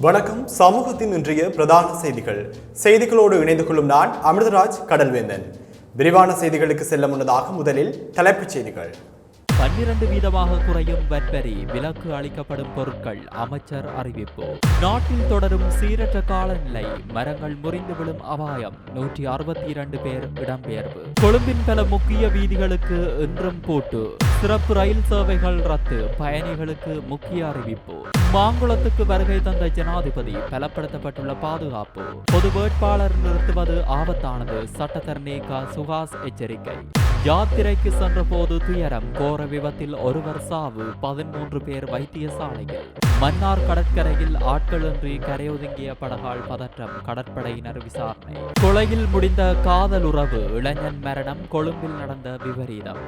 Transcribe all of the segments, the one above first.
வணக்கம். சமூகத்தின் இன்றைய பிரதான செய்திகள். செய்திகளோடு இணைந்து கொள்ளும் நான் அமிர்தராஜ் கடல்வேந்தன். விரிவான செய்திகளுக்கு செல்ல முன்னதாக முதலில் தலைப்புச் செய்திகள். பன்னிரண்டு வீதமாக குறையும் வட்வரி விலக்கு அளிக்கப்படும் பொருட்கள் அமைச்சர் அறிவிப்பு. நாட்டில் தொடரும் சீரற்ற காலநிலை மரங்கள் முறிந்து விழும் அபாயம் நூற்றி அறுபத்தி இரண்டு பேர் இடம்பெயர்வு. கொழும்பின் பல முக்கிய வீதிகளுக்கு இன்றும் பூட்டு. சிறப்பு ரயில் சேவைகள் ரத்து பயணிகளுக்கு முக்கிய அறிவிப்பு. மாங்குளத்துக்கு வருகை தந்த ஜனாதிபதி பலப்படுத்தப்பட்டுள்ள பாதுகாப்பு. பொது வேட்பாளர் நிறுத்துவது ஆபத்தானது சட்டத்தரணி க சுகாஸ் எச்சரிக்கை. யாத்திரைக்கு சென்றபோது துயரம் கோர விபத்தில் ஒருவர் சாவு பதிமூன்று பேர் வைத்தியசாலையில். மன்னார் கடற்கரையில் ஆட்களின்றி கரையொதுங்கிய படகால் பதற்றம் கடற்படையினர் விசாரணை. கொலையில் முடிந்த காதல் உறவு இளைஞன் மரணம் கொழும்பில் நடந்த விபரீதம்.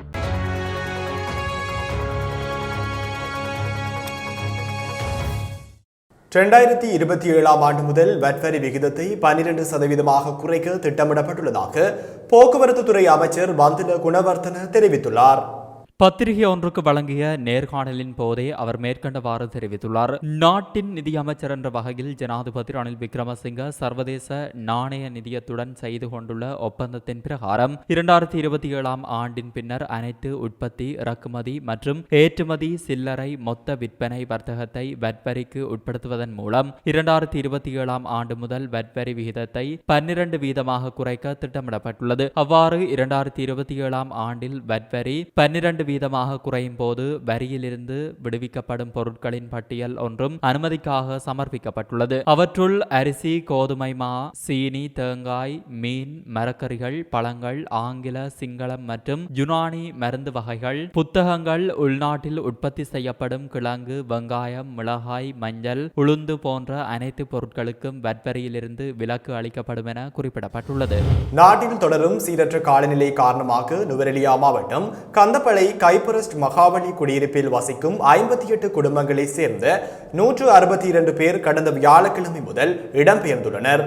இரண்டாயிரத்தி இருபத்தி ஏழாம் ஆண்டு முதல் வட்வரி விகிதத்தை பன்னிரண்டு சதவீதமாக குறைக்க திட்டமிடப்பட்டுள்ளதாக போக்குவரத்து துறை அமைச்சர் பந்துல குணவர்த்தன தெரிவித்துள்ளார். பத்திரிகை ஒன்றுக்கு வழங்கிய நேர்காணலின் போதே அவர் மேற்கண்டவாறு தெரிவித்துள்ளார். நாட்டின் நிதியமைச்சர் என்ற வகையில் ஜனாதிபதி ரணில் விக்ரமசிங்க சர்வதேச நாணய நிதியத்துடன் செய்து கொண்டுள்ள ஒப்பந்தத்தின் பிரகாரம் இரண்டாயிரத்தி இருபத்தி ஏழாம் ஆண்டின் பின்னர் அனைத்து உற்பத்தி இறக்குமதி மற்றும் ஏற்றுமதி சில்லறை மொத்த விற்பனை வர்த்தகத்தை வட்வரிக்கு உட்படுத்துவதன் மூலம் இரண்டாயிரத்தி இருபத்தி ஏழாம் ஆண்டு முதல் வட்வரி விகிதத்தை பன்னிரண்டு வீதமாக குறைக்க திட்டமிடப்பட்டுள்ளது. அவ்வாறு இரண்டாயிரத்தி இருபத்தி ஏழாம் ஆண்டில் வட்வரி பன்னிரண்டு வீதமாக குறையும் போது வரியிலிருந்து விடுவிக்கப்படும் பொருட்களின் பட்டியல் ஒன்றும் அனுமதிக்காக சமர்ப்பிக்கப்பட்டுள்ளது. அவற்றுள் அரிசி கோதுமை மா சீனி தேங்காய் மீன் மரக்கறிகள் பழங்கள் ஆங்கில சிங்களம் மற்றும் யுனானி மருந்து வகைகள் புத்தகங்கள் உள்நாட்டில் உற்பத்தி செய்யப்படும் கிழங்கு வெங்காயம் மிளகாய் மஞ்சள் உளுந்து போன்ற அனைத்து பொருட்களுக்கும் வட்வரியிலிருந்து விலக்கு அளிக்கப்படும் என குறிப்பிடப்பட்டுள்ளது. நாட்டில் தொடரும் சீரற்ற காலநிலை காரணமாக நுவரெலியா மாவட்டம் கந்தப்பளை கைப்பரஸ்ட் மகாவலி குடியிருப்பில் வசிக்கும் ஐம்பத்தி எட்டு குடும்பங்களைச் சேர்ந்த நூற்று அறுபத்தி இரண்டு பேர் கடந்த வியாழக்கிழமை முதல் இடம்பெயர்ந்துள்ளனர்.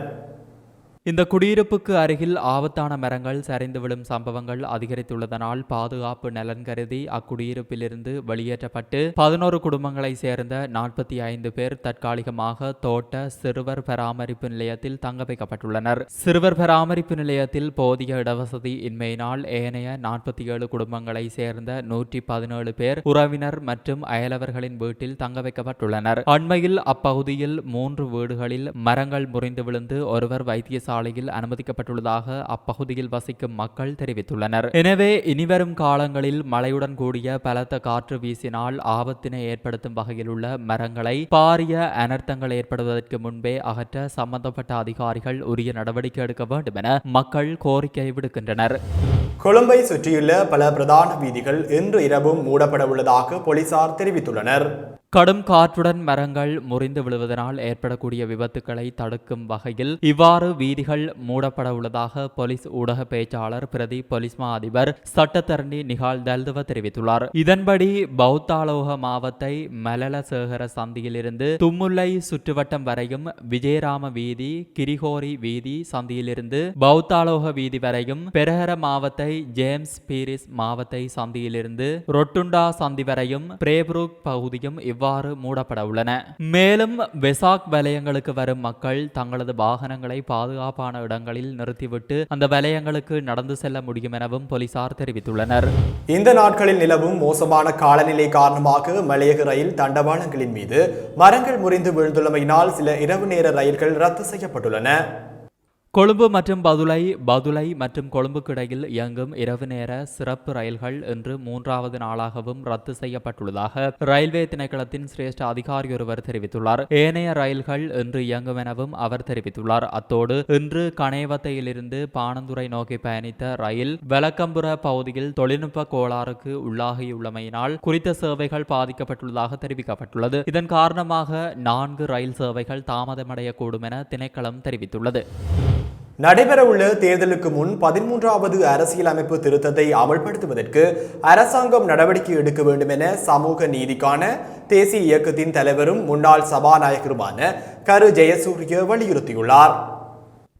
இந்த குடியிருப்புக்கு அருகில் ஆபத்தான மரங்கள் சரிந்து விழும் சம்பவங்கள் அதிகரித்துள்ளதனால் பாதுகாப்பு நலன் கருதி அக்குடியிருப்பிலிருந்து வெளியேற்றப்பட்டு பதினோரு குடும்பங்களை சேர்ந்த நாற்பத்தி ஐந்து பேர் தற்காலிகமாக தோட்ட சிறுவர் பராமரிப்பு நிலையத்தில் தங்க வைக்கப்பட்டுள்ளனர். சிறுவர் பராமரிப்பு நிலையத்தில் போதிய இடவசதி இன்மையினால் ஏனைய நாற்பத்தி ஏழு குடும்பங்களை சேர்ந்த நூற்றி பதினேழு பேர் உறவினர் மற்றும் அயலவர்களின் வீட்டில் தங்க வைக்கப்பட்டுள்ளனர். அண்மையில் அப்பகுதியில் மூன்று வீடுகளில் மரங்கள் முறிந்து விழுந்து ஒருவர் வைத்தியசாலை சாலையில் அனுமதிக்கப்பட்டுள்ளதாக அப்பகுதியில் வசிக்கும் மக்கள் தெரிவித்துள்ளனர். எனவே இனிவரும் காலங்களில் மழையுடன் கூடிய பலத்த காற்று வீசினால் ஆபத்தினை ஏற்படுத்தும் வகையில் உள்ள மரங்களை பாரிய அனர்த்தங்கள் ஏற்படுவதற்கு முன்பே அகற்ற சம்பந்தப்பட்ட அதிகாரிகள் உரிய நடவடிக்கை எடுக்க வேண்டும் என மக்கள் கோரிக்கை விடுக்கின்றனர். கொழும்பை சுற்றியுள்ள பல பிரதான வீதிகள் இன்று இரவும் மூடப்பட உள்ளதாக போலீசார் தெரிவித்துள்ளனர். கடும் காற்றுடன் மரங்கள் முறிந்து விழுவதனால் ஏற்படக்கூடிய விபத்துக்களை தடுக்கும் வகையில் இவ்வாறு வீதிகள் மூடப்பட உள்ளதாக போலீஸ் ஊடக பேச்சாளர் பிரதி போலீஸ் மா அதிபர் சட்டத்தரணி நிகால் தல்துவ தெரிவித்துள்ளார். இதன்படி பௌத்தாலோக மாவத்தை மலலசேகர சந்தியிலிருந்து தும்முல்லை சுற்றுவட்டம் வரையும் விஜயராம வீதி கிரிகோரி வீதி சந்தியிலிருந்து பௌத்தாலோக வீதி வரையும் பெரஹர மாவத்தை ஜேம்ஸ் பீரிஸ் மாவத்தை சந்தியிலிருந்து ரொட்டுண்டா சந்தி வரையும் பிரேபுருக் பகுதியும் இவ்வாறு மூடப்பட உள்ளன. மேலும் வெசாக் வலயங்களுக்கு வரும் மக்கள் தங்களது வாகனங்களை பாதுகாப்பான இடங்களில் நிறுத்திவிட்டு அந்த வலயங்களுக்கு நடந்து செல்ல முடியும் எனவும் போலீசார் தெரிவித்துள்ளனர். இந்த நாட்களில் நிலவும் மோசமான காலநிலை காரணமாக மலையக ரயில் தண்டவாளங்களின் மீது மரங்கள் முறிந்து விழுந்துள்ளமையினால் சில இரவு நேர ரயில்கள் ரத்து செய்யப்பட்டுள்ளன. கொழும்பு மற்றும் பதுளை பதுளை மற்றும் கொழும்புக்கு இடையில் இயங்கும் இரவு நேர சிறப்பு ரயில்கள் இன்று மூன்றாவது நாளாகவும் ரத்து செய்யப்பட்டுள்ளதாக ரயில்வே திணைக்களத்தின் சிரேஷ்ட அதிகாரி ஒருவர் தெரிவித்துள்ளார். ஏனைய ரயில்கள் இன்று இயங்கும் எனவும் அவர் தெரிவித்துள்ளார். அத்தோடு இன்று கணேவத்தையிலிருந்து பாணந்துறை நோக்கி பயணித்த ரயில் வெலக்கம்புர பகுதியில் தொழில்நுட்ப கோளாறுக்கு உள்ளாகியுள்ளமையினால் குறித்த சேவைகள் பாதிக்கப்பட்டுள்ளதாக தெரிவிக்கப்பட்டுள்ளது. இதன் காரணமாக நான்கு ரயில் சேவைகள் தாமதமடையக்கூடும் என திணைக்களம் தெரிவித்துள்ளது. நடைபெறவுள்ள தேர்தலுக்கு முன் பதிமூன்றாவது அரசியலமைப்பு திருத்தத்தை அமல்படுத்துவதற்கு அரசாங்கம் நடவடிக்கை எடுக்க வேண்டும் என சமூக நீதிக்கான தேசிய இயக்கத்தின் தலைவரும் முன்னாள் சபாநாயகருமான கரு ஜெயசூரிய வலியுறுத்தியுள்ளார்.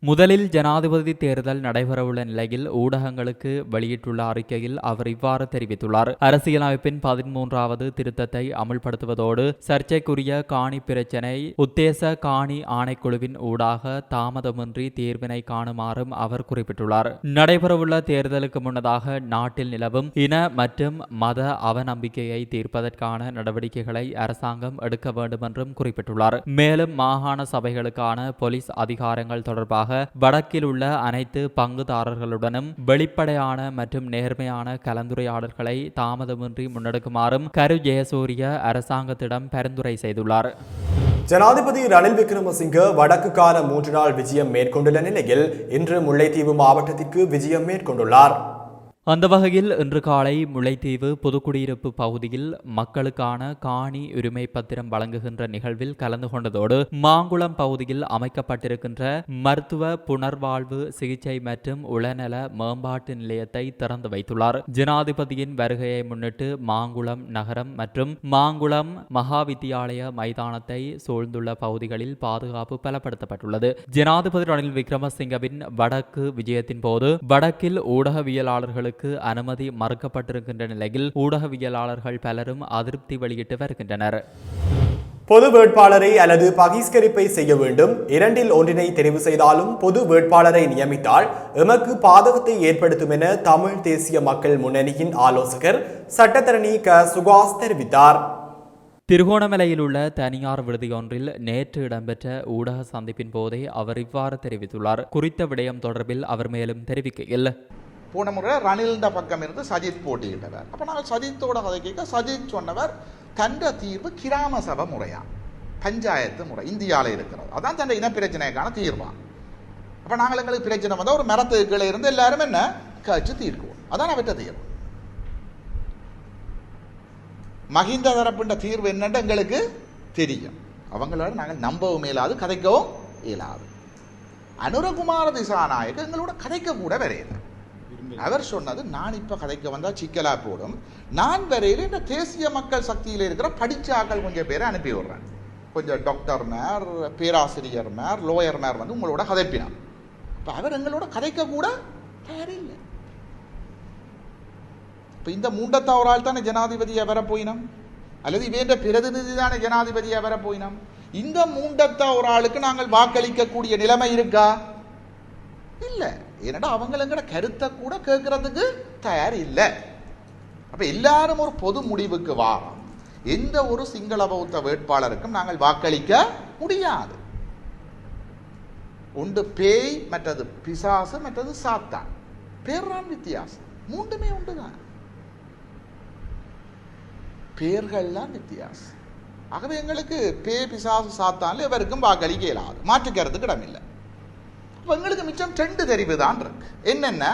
முதலில் ஜனாதிபதி தேர்தல் நடைபெறவுள்ள நிலையில் ஊடகங்களுக்கு வெளியிட்டுள்ள அறிக்கையில் அவர் இவ்வாறு தெரிவித்துள்ளார். அரசியலமைப்பின் பதிமூன்றாவது திருத்தத்தை அமுல்படுத்துவதோடு சர்ச்சைக்குரிய காணி பிரச்சினை உத்தேச காணி ஆணைக்குழுவின் ஊடாக தாமதமின்றி தீர்வினை காணுமாறும் அவர் குறிப்பிட்டுள்ளார். நடைபெறவுள்ள தேர்தலுக்கு முன்னதாக நாட்டில் நிலவும் இன மற்றும் மத அவநம்பிக்கையை தீர்ப்பதற்கான நடவடிக்கைகளை அரசாங்கம் எடுக்க வேண்டும் என்றும் குறிப்பிட்டுள்ளார். மேலும் மாகாண சபைகளுக்கான போலீஸ் அதிகாரங்கள் தொடர்பாக வடக்கில் உள்ள அனைத்து பங்குதாரர்களுடனும் வெளிப்படையான மற்றும் நேர்மையான கலந்துரையாடல்களை தாமதமின்றி முன்னெடுக்குமாறும் கரு ஜெயசூரிய அரசாங்கத்திடம் பரிந்துரை செய்துள்ளார். ஜனாதிபதி ரணில் விக்ரமசிங்க வடக்குக்கான மூன்று நாள் விஜயம் மேற்கொண்டுள்ள நிலையில் இன்று முல்லைத்தீவு மாவட்டத்திற்கு விஜயம் மேற்கொண்டுள்ளார். அந்த வகையில் இன்று காலை முல்லைத்தீவு புதுக்குடியிருப்பு பகுதியில் மக்களுக்கான காணி உரிமை பத்திரம் வழங்குகின்ற நிகழ்வில் கலந்து கொண்டதோடு மாங்குளம் பகுதியில் அமைக்கப்பட்டிருக்கின்ற மருத்துவ புனர்வாழ்வு சிகிச்சை மற்றும் உளநல மேம்பாட்டு நிலையத்தை திறந்து வைத்துள்ளார். ஜனாதிபதியின் வருகையை முன்னிட்டு மாங்குளம் நகரம் மற்றும் மாங்குளம் மகாவித்தியாலய மைதானத்தை சூழ்ந்துள்ள பகுதிகளில் பாதுகாப்பு பலப்படுத்தப்பட்டுள்ளது. ஜனாதிபதி ரணில் விக்ரமசிங்கவின் வடக்கு விஜயத்தின் போது வடக்கில் ஊடகவியலாளர்களுக்கு அனுமதி மறுக்கப்பட்டிருக்கின்ற நிலையில் ஊடகவியலாளர்கள் பலரும் அதிருப்தி வெளியிட்டு வருகின்றனர். பொது வேட்பாளரை அல்லது பகிஷ்கரிப்பை செய்ய வேண்டும். இரண்டில் ஒன்றினை தெரிவு செய்தாலும் பொது வேட்பாளரை நியமித்தால் எமக்கு பாதகத்தை ஏற்படுத்தும் என தமிழ் தேசிய மக்கள் முன்னணியின் ஆலோசகர் சட்டத்தரணி க. சுகாஸ் தெரிவித்தார். திருகோணமலையில் உள்ள தனியார் விடுதியொன்றில் நேற்று இடம்பெற்ற ஊடக சந்திப்பின் போதே அவர் இவ்வாறு தெரிவித்துள்ளார். குறித்த விடயம் தொடர்பில் அவர் மேலும் தெரிவிக்கையில் போன முறை ரணில்ட பக்கம் இருந்து சஜித் போட்டியிட்டவர். அப்போ நாங்கள் சஜித்தோட கதை கேட்க சஜித் சொன்னவர் தண்ட தீர்வு கிராம சபை முறையா? பஞ்சாயத்து முறை இந்தியாவில் இருக்கிறது. அதான் தண்ட இனப்பிரச்சனைக்கான தீர்வா? அப்போ நாங்கள் எங்களுக்கு பிரச்சனை வந்தால் ஒரு மரத்துக்கு கீழே இருந்து எல்லாரும் என்ன? கழிச்சு தீர்க்குவோம். அதான் அவற்ற தீர்வு. மஹிந்த தரப்புன்ற தீர்வு என்னென்று எங்களுக்கு தெரியும். அவங்களோட நாங்கள் நம்பவும் இயலாது கதைக்கவும் இயலாது. அனுரகுமார திசாநாயகர் எங்களோட கதைக்க கூட வரையலை அவர் சொன்னது நான் இப்ப கதைக்க வந்தா சிக்கலா போடும். நான் வரையில இந்த தேசிய மக்கள் சக்தியில இருக்கிற படிச்ச ஆட்கள் கொஞ்சம் பேரை அனுப்பி விடுறேன். கொஞ்சம் டாக்டர் மேர் பேராசிரியர் மேர் லோயர் மேர் வந்து உங்களோட கதைப்பினார். இப்ப அவர் எங்களோட கதைக்க கூட தயாரில்லை. இப்ப இந்த மூண்டத்தவரால் தானே ஜனாதிபதியை வர போயினம்? அல்லது இவேண்ட பிரதிநிதி தானே ஜனாதிபதியை வர போயினம்? இந்த மூண்டத்த ஒரு ஆளுக்கு நாங்கள் வாக்களிக்கக்கூடிய நிலைமை இருக்கா? இல்லை. ஏன்னா அவங்களுங்கிற கருத்தை கூட கேட்கறதுக்கு தயார் இல்லை அப்போ எல்லாரும் ஒரு பொது முடிவுக்கு வாரம் எந்த ஒரு சிங்கள பௌத்த வேட்பாளருக்கும் நாங்கள் வாக்களிக்க முடியாது. ஒன்று பேய் மற்றது பிசாசு மற்றது சாத்தான். பேர்தான் வித்தியாசம். மூன்றுமே உண்டுதான். பேர்கள்லாம் வித்தியாசம். ஆகவே எங்களுக்கு பே பிசாசு சாத்தான்ல எவருக்கும் வாக்களிக்க இயலாது. மாற்றுக்கிறதுக்கு இடமில்லை. இப்போ எங்களுக்கு மிச்சம் ரெண்டு தெரிவு தான் இருக்கு. என்னென்ன?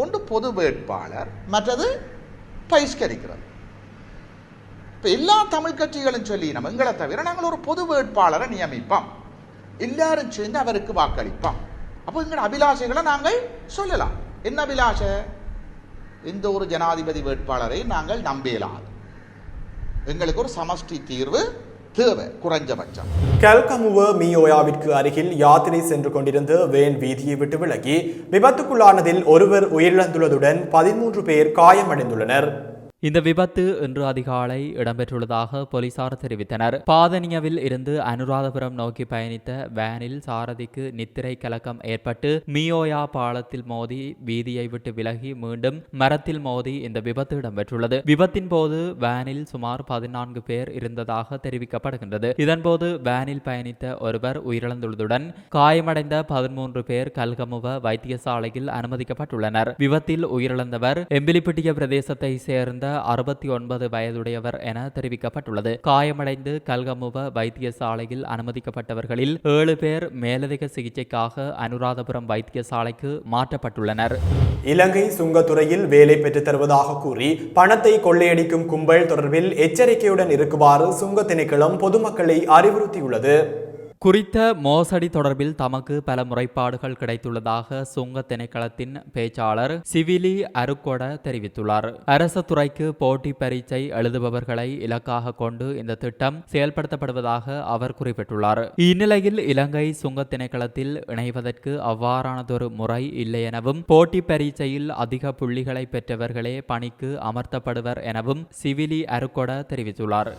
ஒன்று பொது வேட்பாளர் மற்றது பயிஷ்கரிக்கிறது இப்போ எல்லா தமிழ் கட்சிகளும் சொல்லி நம்ம எங்களை தவிர நாங்கள் ஒரு பொது வேட்பாளரை நியமிப்போம். எல்லாரும் சேர்ந்து அவருக்கு வாக்களிப்போம். அப்போ எங்களோட அபிலாஷைகளை நாங்கள் சொல்லலாம். என்ன அபிலாஷை? எந்த ஒரு ஜனாதிபதி வேட்பாளரை நாங்கள் நம்பலாது. எங்களுக்கு ஒரு சமஷ்டி தீர்வு தேவை குறைஞ்சபட்சம். கல்கமுவ மியோயாவிற்கு அருகில் யாத்திரை சென்று கொண்டிருந்த வேன் வீதியை விட்டு விலகி விபத்துக்குள்ளானதில் ஒருவர் உயிரிழந்துள்ளதுடன் பதிமூன்று பேர் காயமடைந்துள்ளனர். இந்த விபத்து இன்று அதிகாலை இடம்பெற்றுள்ளதாக போலீசார் தெரிவித்தனர். பாதனியவில் இருந்து அனுராதபுரம் நோக்கி பயணித்த வேனில் சாரதிக்கு நித்திரை கலக்கம் ஏற்பட்டு மியோயா பாலத்தில் மோதி வீதியை விட்டு விலகி மீண்டும் மரத்தில் மோதி இந்த விபத்து இடம்பெற்றுள்ளது. விபத்தின் போது வேனில் சுமார் பதினான்கு பேர் இருந்ததாக தெரிவிக்கப்படுகின்றது. இதன்போது வேனில் பயணித்த ஒருவர் உயிரிழந்துள்ளதுடன் காயமடைந்த பதிமூன்று பேர் கல்கமுவ வைத்தியசாலையில் அனுமதிக்கப்பட்டுள்ளனர். விபத்தில் உயிரிழந்தவர் எம்பிலிப்பிட்டிய பிரதேசத்தை சேர்ந்த அறுபத்தி ஒன்பது வயதுடையவர் என தெரிவிக்கப்பட்டுள்ளது. காயமடைந்து கல்கமுவ வைத்தியசாலையில் அனுமதிக்கப்பட்டவர்களில் ஏழு பேர் மேலதிக சிகிச்சைக்காக அனுராதபுரம் வைத்தியசாலைக்கு மாற்றப்பட்டுள்ளனர். இலங்கை சுங்கத்துறையில் வேலை பெற்றுத் தருவதாக கூறி பணத்தை கொள்ளையடிக்கும் கும்பல் தொடர்பில் எச்சரிக்கையுடன் இருக்குமாறு சுங்க திணைக்களம் பொதுமக்களை அறிவுறுத்தியுள்ளது. குறித்த மோசடி தொடர்பில் தமக்கு பல முறைப்பாடுகள் கிடைத்துள்ளதாக சுங்க திணைக்களத்தின் பேச்சாளர் சிவிலி அருக்கொட தெரிவித்துள்ளார். அரச துறைக்கு போட்டி பரீட்சை எழுதுபவர்களை இலக்காக கொண்டு இந்த திட்டம் செயல்படுத்தப்படுவதாக அவர் குறிப்பிட்டுள்ளார். இந்நிலையில் இலங்கை சுங்க திணைக்களத்தில் இணைவதற்கு அவ்வாறானதொரு முறை இல்லை எனவும் போட்டி பரீட்சையில் அதிக புள்ளிகளை பெற்றவர்களே பணிக்கு அமர்த்தப்படுவர் எனவும் சிவிலி அருக்கொட தெரிவித்துள்ளார்.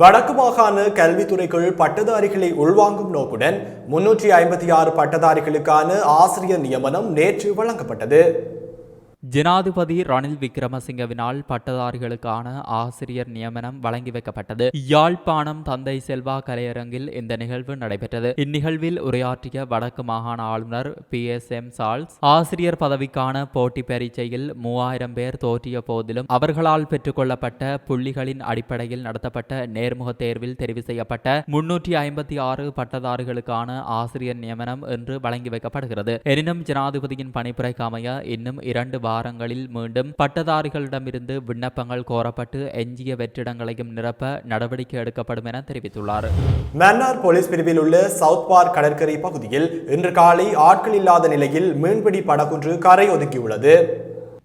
வடக்கு மாகாண கல்வித்துறைக்குள் பட்டதாரிகளை உள்வாங்கும் நோக்குடன் முன்னூற்றி ஐம்பத்தி ஆறு பட்டதாரிகளுக்கான ஆசிரியர் நியமனம் நேற்று வழங்கப்பட்டது. ஜனாதிபதி ரணில் விக்ரமசிங்கவினால் பட்டதாரிகளுக்கான ஆசிரியர் நியமனம் வழங்கி வைக்கப்பட்டது. யாழ்ப்பாணம் தந்தை செல்வா கலையரங்கில் இந்த நிகழ்வு நடைபெற்றது. இந்நிகழ்வில் உரையாற்றிய வடக்கு மாகாண ஆளுநர் பி. எஸ். எம். சால்ஸ் ஆசிரியர் பதவிக்கான போட்டி பரீட்சையில் மூவாயிரம் பேர் தோற்றிய போதிலும் அவர்களால் பெற்றுக்கொள்ளப்பட்ட புள்ளிகளின் அடிப்படையில் நடத்தப்பட்ட நேர்முக தேர்வில் தெரிவு செய்யப்பட்ட முன்னூற்றி ஐம்பத்தி ஆறு பட்டதாரிகளுக்கான ஆசிரியர் நியமனம் என்று வழங்கி வைக்கப்படுகிறது. எனினும் ஜனாதிபதியின் பணிப்புரைக்கு அமைய இன்னும் இரண்டு வாரங்களில் மீண்டும் பட்டதாரிகளிடமிருந்து விண்ணப்பங்கள் கோரப்பட்டு எஞ்சிய வெற்றிடங்களையும் நிரப்ப நடவடிக்கை எடுக்கப்படும் என தெரிவித்துள்ளார். மன்னார் போலீஸ் பிரிவில் உள்ள சவுத் பார்க் கடற்கரை பகுதியில் இன்று காலை ஆட்கள் இல்லாத நிலையில் மீன்பிடி படகுன்று கரை ஒதுக்கியுள்ளது.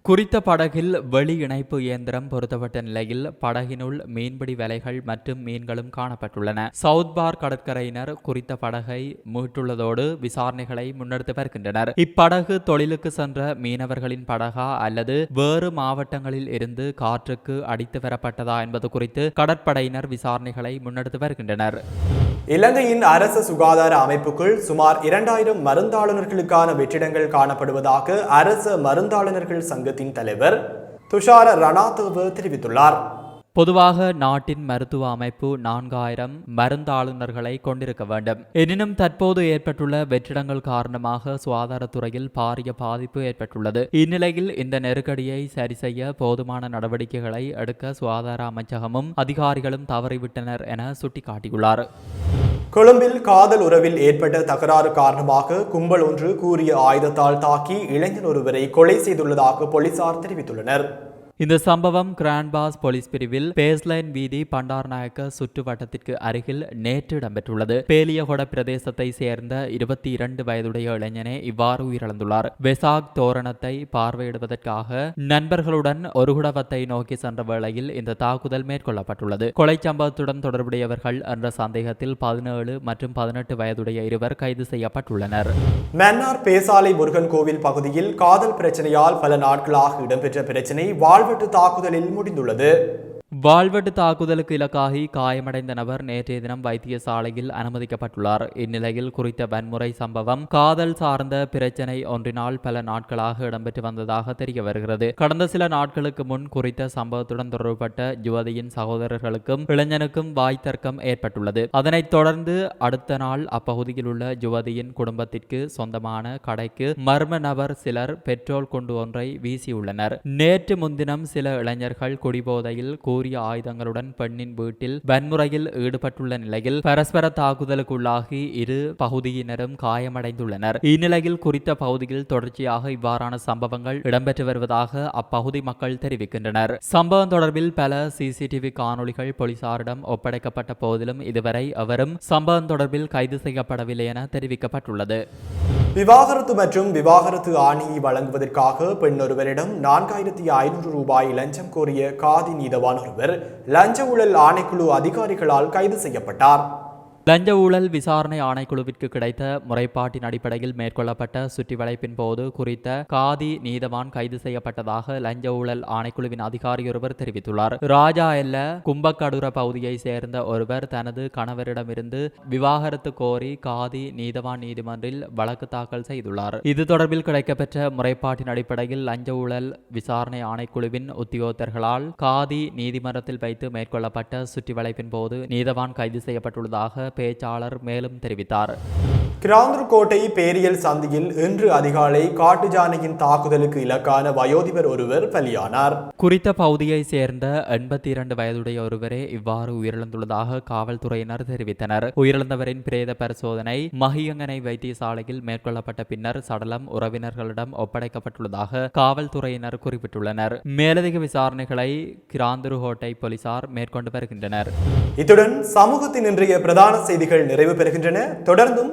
குறித்த படகில் வெளி இணைப்பு இயந்திரம் பொருத்தப்பட்ட நிலையில் படகினுள் மீன்பிடி வலைகள் மற்றும் மீன்களும் காணப்பட்டுள்ளன. சவுத் பார் கடற்கரையினர் குறித்த படகை மீட்டுள்ளதோடு விசாரணைகளை முன்னெடுத்து வருகின்றனர். இப்படகு தொழிலுக்கு சென்ற மீனவர்களின் படகா அல்லது வேறு மாவட்டங்களில் இருந்து காற்றுக்கு அடித்து வரப்பட்டதா என்பது குறித்து கடற்படையினர் விசாரணைகளை முன்னெடுத்து வருகின்றனர். இலங்கையின் அரச சுகாதார அமைப்புக்குள் சுமார் இரண்டாயிரம் மருந்தாளுநர்களுக்கான வெற்றிடங்கள் காணப்படுவதாக அரச மருந்தாளுநர்கள் சங்கத்தின் தலைவர் துஷார ரணாதேவ தெரிவித்துள்ளார். பொதுவாக நாட்டின் மருத்துவ அமைப்பு நான்காயிரம் மருந்தாளுநர்களை கொண்டிருக்க வேண்டும். எனினும் தற்போது ஏற்பட்டுள்ள வெற்றிடங்கள் காரணமாக சுகாதாரத்துறையில் பாரிய பாதிப்பு ஏற்பட்டுள்ளது. இந்நிலையில் இந்த நெருக்கடியை சரி செய்ய போதுமான நடவடிக்கைகளை எடுக்க சுகாதார அமைச்சகமும் அதிகாரிகளும் தவறிவிட்டனர் என சுட்டிக்காட்டியுள்ளார். கொழும்பில் காதல் உறவில் ஏற்பட்ட தகராறு காரணமாக கும்பல் ஒன்று கூறிய ஆயுதத்தால் தாக்கி இளைஞர் ஒருவரை கொலை செய்துள்ளதாக போலீசார் தெரிவித்துள்ளனர். இந்த சம்பவம் கிராண்ட்பாஸ் போலீஸ் பிரிவில் பேஸ்லைன் வீதி பண்டார்நாயக்க சுற்றுவட்டத்திற்கு அருகில் நேற்று இடம்பெற்றுள்ளது. பேலியகொட பிரதேசத்தை சேர்ந்த இருபத்தி இரண்டு வயதுடைய இளைஞனே இவ்வாறு உயிரிழந்துள்ளார். வெசாக் தோரணத்தை பார்வையிடுவதற்காக நண்பர்களுடன் ஒரு குடவத்தை நோக்கி சென்ற வேளையில் இந்த தாக்குதல் மேற்கொள்ளப்பட்டுள்ளது. கொலை சம்பவத்துடன் தொடர்புடையவர்கள் என்ற சந்தேகத்தில் பதினேழு மற்றும் பதினெட்டு வயதுடைய இருவர் கைது செய்யப்பட்டுள்ளனர். மன்னார் பேசாலை முருகன் கோவில் பகுதியில் காதல் பிரச்சனையால் பல நாட்களாக இடம்பெற்ற பிரச்சனை வாழ்வெட்டு தாக்குதலில் முடிந்துள்ளது. வாழ்வெட்டு தாக்குதலுக்கு இலக்காகி காயமடைந்த நபர் நேற்றைய தினம் வைத்தியசாலையில் அனுமதிக்கப்பட்டுள்ளார். இந்நிலையில் குறித்த வன்முறை சம்பவம் காதல் சார்ந்த பிரச்சனை ஒன்றினால் பல நாட்களாக இடம்பெற்று வந்ததாக தெரிய வருகிறது. கடந்த சில நாட்களுக்கு முன் குறித்த சம்பவத்துடன் தொடர்புபட்ட யுவதியின் சகோதரர்களுக்கும் இளைஞனுக்கும் வாய் தர்க்கம் ஏற்பட்டுள்ளது. அதனைத் தொடர்ந்து அடுத்த நாள் அப்பகுதியில் உள்ள யுவதியின் குடும்பத்திற்கு சொந்தமான கடைக்கு மர்ம நபர் சிலர் பெட்ரோல் கொண்டு ஒன்றை வீசியுள்ளனர். நேற்று முன்தினம் சில இளைஞர்கள் குடிபோதையில் கூறிய ஆயுதங்களுடன் பெண்ணின் வீட்டில் வன்முறையில் ஈடுபட்டுள்ள நிலையில் பரஸ்பர தாக்குதலுக்குள்ளாகி இரு பகுதியினரும் காயமடைந்துள்ளனர். இந்நிலையில் குறித்த பகுதியில் தொடர்ச்சியாக இவ்வாறான சம்பவங்கள் இடம்பெற்று வருவதாக அப்பகுதி மக்கள் தெரிவிக்கின்றனர். சம்பவம் தொடர்பில் பல சிசிடிவி காணொளிகள் போலீசாரிடம் ஒப்படைக்கப்பட்ட போதிலும் இதுவரை அவரும் சம்பவம் தொடர்பில் கைது செய்யப்படவில்லை என தெரிவிக்கப்பட்டுள்ளது. விவாகரத்து மற்றும் விவாகரத்து ஆணையை வழங்குவதற்காக பெண் ஒருவரிடம் நான்காயிரத்தி ஐநூறு ரூபாய் லஞ்சம் கோரிய காதி நீதவான் ஒருவர் லஞ்ச ஊழல் ஆணைக்குழு அதிகாரிகளால் கைது செய்யப்பட்டார். லஞ்ச ஊழல் விசாரணை ஆணைக்குழுவிற்கு கிடைத்த முறைப்பாட்டின் அடிப்படையில் மேற்கொள்ளப்பட்ட சுற்றி வளைப்பின் போது குறித்த காதி நீதவான் கைது செய்யப்பட்டதாக லஞ்ச ஊழல் ஆணைக்குழுவின் அதிகாரியொருவர் தெரிவித்துள்ளார். ராஜா எல்ல கும்பக்கடுர பகுதியை சேர்ந்த ஒருவர் தனது கணவரிடமிருந்து விவாகரத்து கோரி காதி நீதவான் நீதிமன்றில் வழக்கு தாக்கல் செய்துள்ளார். இது தொடர்பில் கிடைக்கப்பெற்ற முறைப்பாட்டின் அடிப்படையில் லஞ்ச ஊழல் விசாரணை ஆணைக்குழுவின் உத்தியோகத்தர்களால் காதி நீதிமன்றத்தில் வைத்து மேற்கொள்ளப்பட்ட சுற்றி வளைப்பின் போது நீதவான் கைது செய்யப்பட்டுள்ளதாக பேச்சாளர் மேலும் தெரிவித்தார். கிராந்தூர்கோட்டை பேரியல் சந்தியில் இன்று அதிகாலை காட்டு யானையின் தாக்குதலுக்கு இலக்கான வயோதிபர் ஒருவர் பலியானார். குறித்த பகுதியை சேர்ந்த எண்பத்தி இரண்டு வயதுடைய ஒருவரே இவ்வாறு உயிரிழந்துள்ளதாக காவல்துறையினர் தெரிவித்தனர். உயிரிழந்தவரின் பிரேத பரிசோதனை மகியங்கனை வைத்தியசாலையில் மேற்கொள்ளப்பட்ட பின்னர் சடலம் உறவினர்களிடம் ஒப்படைக்கப்பட்டுள்ளதாக காவல்துறையினர் குறிப்பிட்டுள்ளனர். மேலதிக விசாரணைகளை கிராந்தூர்கோட்டை போலீசார் மேற்கொண்டு வருகின்றனர். இத்துடன் சமூகத்தின் இன்றைய பிரதான செய்திகள் நிறைவு பெறுகின்றன. தொடர்ந்தும்